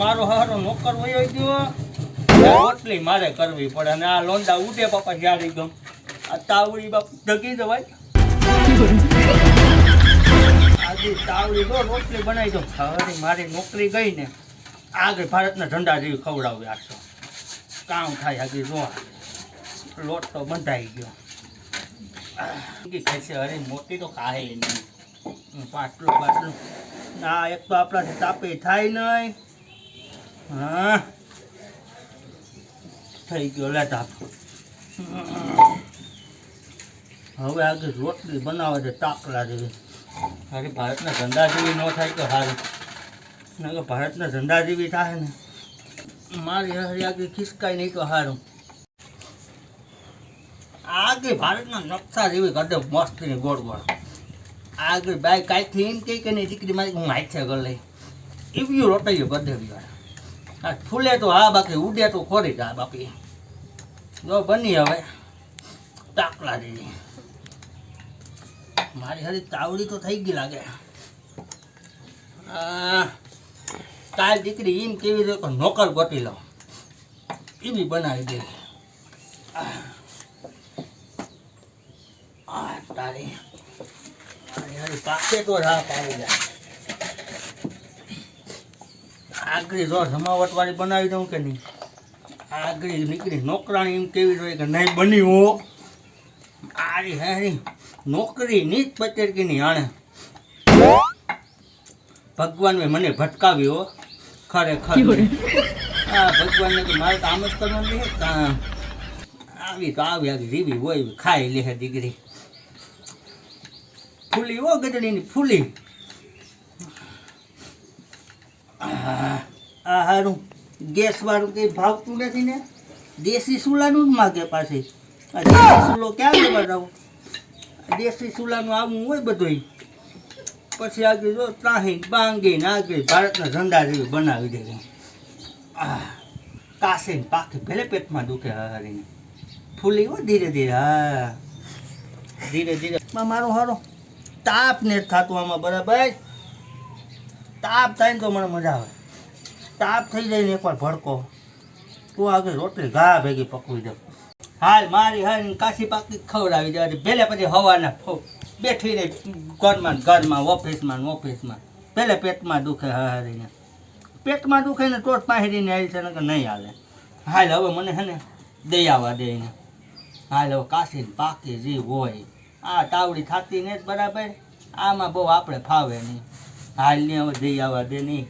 મારો હારો નોકર વયો ગયો. રોટલી મારે કરવી પડે અને આ લોંડા ઉડે બાપા જ્યારે ગમ. આ તાવડી બાપ ઢગી જવાય. આજે તાવડી જો રોટલી બનાવી દો હવે મારી નોકરી ગઈ આગળ ભારતના ઝંડા જેવી ખવડાવી આટલો કામ થાય આગળ જો લોટ તો બંધાઈ ગયો. કહેશે અરે મોટી તો કાહે નહીં. પાટલું પાટલું ના એક તો આપણાથી તાપે થાય નહીં. હા. થઈ ગયો, લે તાપ. હવે આગળ રોટલી બનાવે છે તાકલા જેવી. અરે ભારતના ધંધા જેવી ન થાય તો સારું નકર ભારતના ધંધા જેવી થાય ને. મારી હરી આગળ ખિસકાય નહીં તો સારું આગળ ભારતના નકશા જેવી કરી દે મસ્તીની ગોળ ગોળ. આગળ બાય કાંઈથી એમ કહે કે નહીં, દીકરી મારી હું હાથ કરી લઈ એવી રોટાઈઓ કરી દેવી વાર આ ફૂલે તો હા બાકી ઉડે તો ખોરી જા બાપી. જો બની હવે. તાકલા દીધી મારી હરી તાવડી તો થઈ ગઈ લાગે. કાલ દીકરી એમ કેવી રીતે નોકર ગોટી લો એવી બનાવી દે. તારી, મારી હારી પાકે તો રાહ પાડી જાય આગળ જો જમાવટ વાળી બનાવી દઉં કે નહીં? આગળ નીકળી. નોકરાણી એમ કેવી જોઈએ કે નહીં બની હો? આરી હારી. નોકરી ની જ પચેર કે નહીં આણે. ભગવાન મને ભટકાવી હો. ખરેખર. હા ભગવાનને કે મારે તો આમ જ કરવાનું આવી તો આવી આવી રીવી હોય ખાઈ લે દીકરી. ફૂલી હો ગજડીની ફૂલી. આ આ હારું. ગેસ વાળું કંઈ ભાવતું નથી ને? દેશી ચૂલાનું જ માગે પાછી. આ દેશી ચૂલો ક્યાં લેવા જાવ દેશી ચૂલાનું આવું હોય બધુંય. પછી આગળ જો ત્રાહી, બાંગી ને આગળ ભારતના ધંધા જેવી બનાવી દે આ ને પાકે, ભલે પેટમાં દુખે હારીને. ફૂલી હો ધીરે ધીરે, હા. ધીરે ધીરે. મારો હારો. તાપ ને થતું આમાં બરાબર? તાપ થાય ને તો મને મજા આવે. તાપ થઈ જાય ને એકવાર ભડકો. તું આગળ રોટલી ઘા ભેગી પકવી દે. હાલ મારી હાલ કાશી પાકી ખવડાવી દેવાની પહેલે પછી હવાના બેઠીને ઘરમાં ઘરમાં, ઓફિસમાં ઓફિસમાં. પહેલે પેટમાં દુખે હારીને પેટમાં દુખે ને ટોટ પાહેરીને આવી છે કે નહીં હાલે. હાલ હવે મને છે ને દઈ આવવા દે એને. હાલ હવે કાશી પાકી જે હોય. આ તાવડી થાતી ને જ બરાબર. આમાં બહુ આપણે ફાવે નહીં. હાલ ને હવે જઈ આવવા દે નહીં.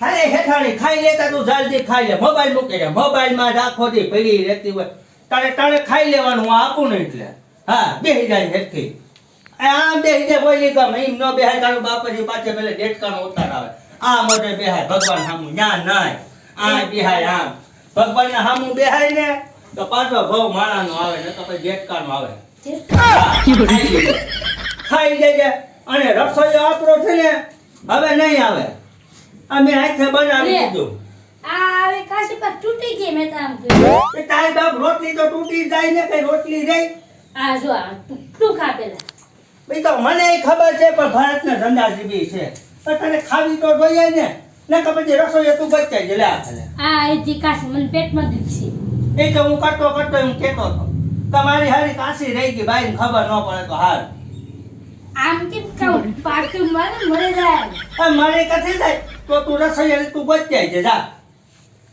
હાલે હેઠાણી ખાઈ લેતા તું જલ્દી ખાઈ લે. મોબાઈલ મૂકી દે. મોબાઈલમાં રાખો દી પડી રહેતી હોય. તારે તારે ખાઈ લેવાનું હું આપું ને એટલે. હા બેસી જાય હેઠી આમ બેસી જાય બોલી ગમે. એમ ન બેહાય તારું બાપાજી પાછે પેલે ડેટકાનો ઉતાર આવે. આ મોઢે બેહાય ભગવાન સામુ ના નાય. આ બેહાય આમ. ભગવાન ના સામું બેહાય ને તો પાછો ભવ માણાનો આવે ને તો પછી ડેટકાનો આવે. ખાઈ લેજે. અને રસોઈ આપણો છે ને હવે નહીં આવે. અમે હાથે બનાવી. દીધું. આ હવે કાશી પર તૂટી ગઈ મેં તો આમ એ તારી બાપ રોટલી તો તૂટી જાય ને કઈ રોટલી રહી આ જો આ તું- ખા પેલા. એ તો મને ખબર છે પણ ભારતને ધંધા જીબી છે. પણ તને ખાવી તો જોઈએ ને. ને કે પછી રસોઈ તું બચાઈ જ લે આ. આ કાશી મને પેટમાં દુખશે એ તો હું કરતો કરતો એમ કેતો હતો. તમારી હારી કાશી રહી ગઈ ભાઈ ખબર ન પડે તો હાર આમ કેમ કહું? પાછું મને મળી જાય. મારે કથે થાય તો તું રસોઈ તું બચ જાય છે જા.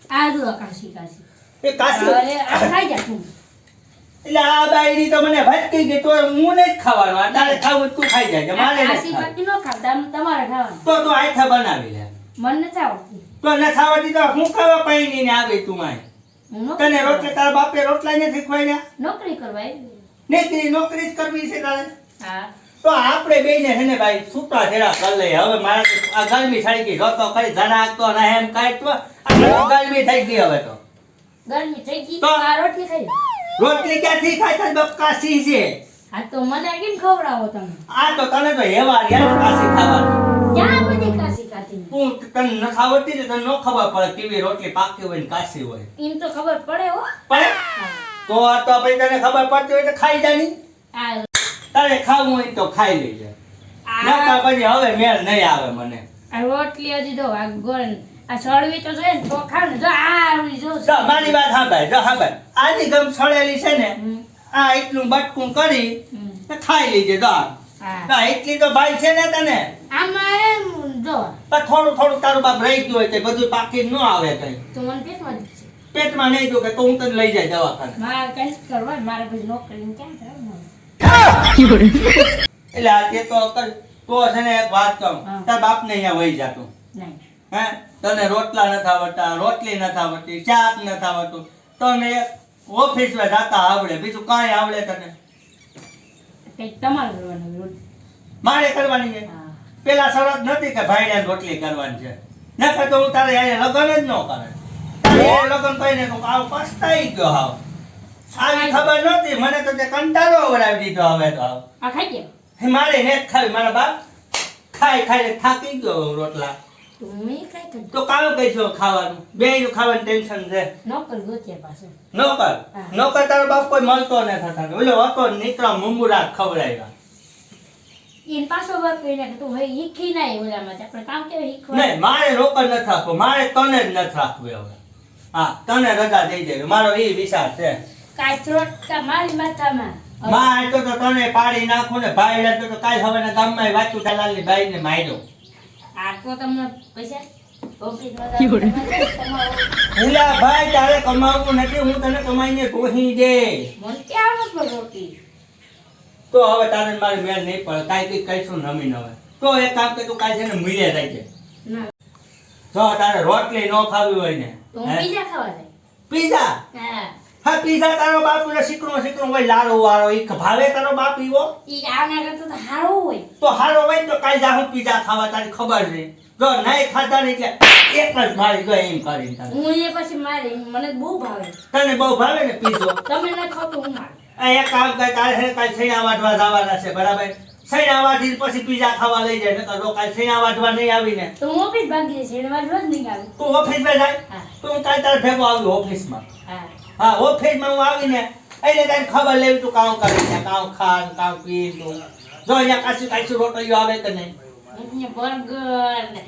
આ જો કાશી કાશી એ કાશી? અરે આ ખાઈ જા તું. એટલે આ બાયડી તો મને ભટકી ગઈ તો હું ને જ ખાવાનો. આ તારે ખાવું તું ખાઈ જાય મારે કાશી. બાકી નો ખાતા તમારે ખાવાનું. તો તું આથા બનાવી લે. મને નથી આવડતું. તો ન ખાવાતી તો હું ખાવા પાણી ને આવી તું માય તને રોટલા તારા બાપે રોટલા ને શીખવાડ્યા નોકરી કરવા આવી. નહીં નોકરી જ કરવી છે તારે. હા. તો આપણે બેને છે ને ભાઈ છૂટા છેડા કરી લઈએ. હવે મારે આ ગરમી થઈ ગઈ જોતો ખરી ધણા આગતો ને એમ કાંઈ તો ગરમી થઈ ગઈ હવે તો. ગરમી થઈ ગઈ તો? આ રોટલી ખાઈ રોટલી ક્યાંથી ખાય તારી બાપ કાશી છે. આ તો મને કેમ ખવડાવો તમે? આ તો તને તો હેવા યાર કાશી ખાવાનું. ક્યાં બધી કાશી ખાતી તું તને ન ખાવતી તને ન ખબર પડે કેવી રોટલી પાકી હોય ને કાશી હોય. એમ તો ખબર પડે હો. પડે? તો આ તો ભાઈ તને ખબર પડતી હોય તો ખાઈ જાની. આ તારે ખાવું હોય તો ખાઈ લેજે. આ પછી હવે મેળ નહીં આવે મને. આ રોટલી હજી તો ગોળ આ સળવી તો જોઈએ તો ખાવ ને. જો આ જો મારી વાત સાંભળ જો સાંભળ. આની ગમ સળેલી છે ને આ એટલું બટકું કરી ખાઈ લેજે જો. હા. એટલી તો ભાઈ છે ને તને. આમાં એમ જો. પણ થોડું થોડું તારું બાપ રહી ગયું હોય તે બધું પાકી ન આવે કઈ. તો મને પેટમાં પેટમાં નહીં કે તો હું તને લઈ જાય દવાખાને. મારે કઈ કરવા મારે પછી નોકરી ક્યાં જવાનું એટલે તો તો છે ને એક વાત કહું. તાર બાપ ને અહીંયા વહી જતો. હે? તને રોટલા નથી આવડતા રોટલી નથી આવડતી શાક નથી આવડતું. તને ઓફિસમાં જાતા આવડે બીજું કાંઈ આવડે તને? કંઈક તમારે કરવાનું મારે કરવાની છે? પેલા શરત નથી કે ભાઈને રોટલી કરવાની છે? નકર તો હું તારે અહીંયા લગન જ ન કરે લગન ને તું આવ પસ્તાઈ ગયો હાવ. આવી ખબર નહોતી. મને તો તે કંટાળો વળાવી દીધો હવે તો. આ ખાઈ ગયો? હે, મારે ને ખાવી. મારા બાપ ખાઈ ખાઈને થાકી ગયો રોટલા. તો હું એ તો કામ કહીશું ખાવાનું? બે નું ખાવાનું ટેન્શન છે. નોકર ગોત્યા પાછું. નોકર? નોકર તારો બાપ કોઈ મળતો નથી થતા ઓલો હતો નીકળા મુંબુરા ખવડાવ્યા એને પાછો વર્ક કરીને તું હવે શીખી નાય ઓલામાં આપણે કામ કેવું શીખવા નહીં મારે નોકર નથી રાખવો. મારે તને જ નથી રાખવું હવે. હા તને રજા દઈ દેવી. મારો એ વિચાર છે. કાંઈ ત્રોટકા માથામાં. માં તો તો તને પાડી નાખું ને ભાઈ તો તો કાલ હવે ગામમાં વાંચું તાલાલની બાઈ માર્યો. આ તમને પૈસા ઓફિસમાં ભાઈ તારે કમાવવું નથી હું તને કમાઈને કોહી દે મને ક્યાં આવડત તો હવે તારે મારે મેળ નહીં પડે કાંઈ કઈ કહીશું નમી નવે તો એક કામ કે તું કાલ છે ને મૂલ્ય થાય છે. જો તારે રોટલી ન ખાવી હોય ને તો હું હે? બીજા ખાવા જાય. પીઝા? હા. હા પીઝા તારો બાપ ને શીકણો શીકણો હોય લાડુ વાળો ઈ ભાવે તારો બાપ ઈવો? ઈ આના કરતા તો હારો હોય. તો હારો હોય તો કાઈ જાહુ પીઝા ખાવા તારી ખબર છે. જો નહીં ખાતા ને એટલે એક જ મારી ગયો એમ કરીને તારે. હું એ પછી મારી મને બહુ ભાવે. તને બહુ ભાવે ને પીઝો તમે ન ખાવ તો હું મારું. એક કામ કર તારે હે કાલ સૈણા વાટવા જવાના છે બરાબર? સૈણા વાટી પછી પીઝા ખાવા લઈ જાય નકર જો કાલ સૈણા વાટવા નહીં આવીને. તો હું ઓફિસ ભાગી જઈશ એને જ નહીં આવે. તું ઓફિસમાં જાય? હા. તો કાલ તારે ભેગો આવ્યો ઓફિસમાં હા. હા ઓફિસમાં હું આવીને એટલે તને ખબર લેવી તું કામ કરે છે કામ ખાન ને કામ પી તું જો અહીંયા કાશી કાશી રોટલીઓ આવે કે નહીં? બર્ગર ને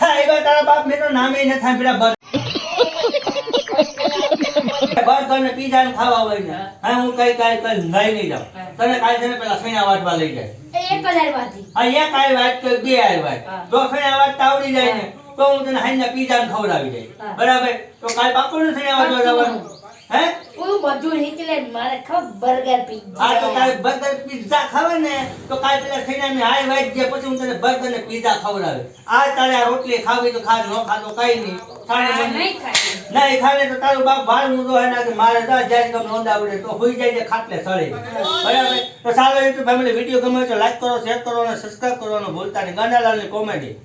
હા એવા તારા બાપ મેં તો નામે થાય પેલા બર્ગર. બર્ગર ને પીઝા ને ખાવા હોય ને હા હું કઈ કઈ કઈ લઈ નહીં જાઉં. તને કાલે છે ને પેલા સૈણા વાટવા લઈ જાય. એક હજાર વાથી અહીંયા આય વાત કે બે આય વાત હા. જો સૈણા વાટતા આવડી જાય ને તો હું તને હાઈના પીઝા ને ખવડાવી દઈ બરાબર? તો કાલ પાકું ને વાટવા જવાનું? હે? હું બધું નીકળે મારે ખબર બર્ગર આ તો તારે બર્ગર પીઝા ખાવે ને? તો કાલ પેલા થઈને ની હાય વાઈ જે પછી હું તને બર્ગર ને પીઝા ખવડાવે. આ તારે આ રોટલી ખાવી તો ખા ન ખાતો કઈ નહીં. નહીં ખાય તો તારું બાપ ભાર મૂકો એના કે મારે દસ જાય નોંધ નોંધાવડે તો હોઈ જાય છે ખાટલે સળે. બરાબર? તો સારો યુટ્યુબ ફેમિલી વીડિયો ગમે તો લાઈક કરો શેર કરો અને સબસ્ક્રાઈબ કરવાનું ભૂલતા નહીં. ગાંડાલાલની કોમેડી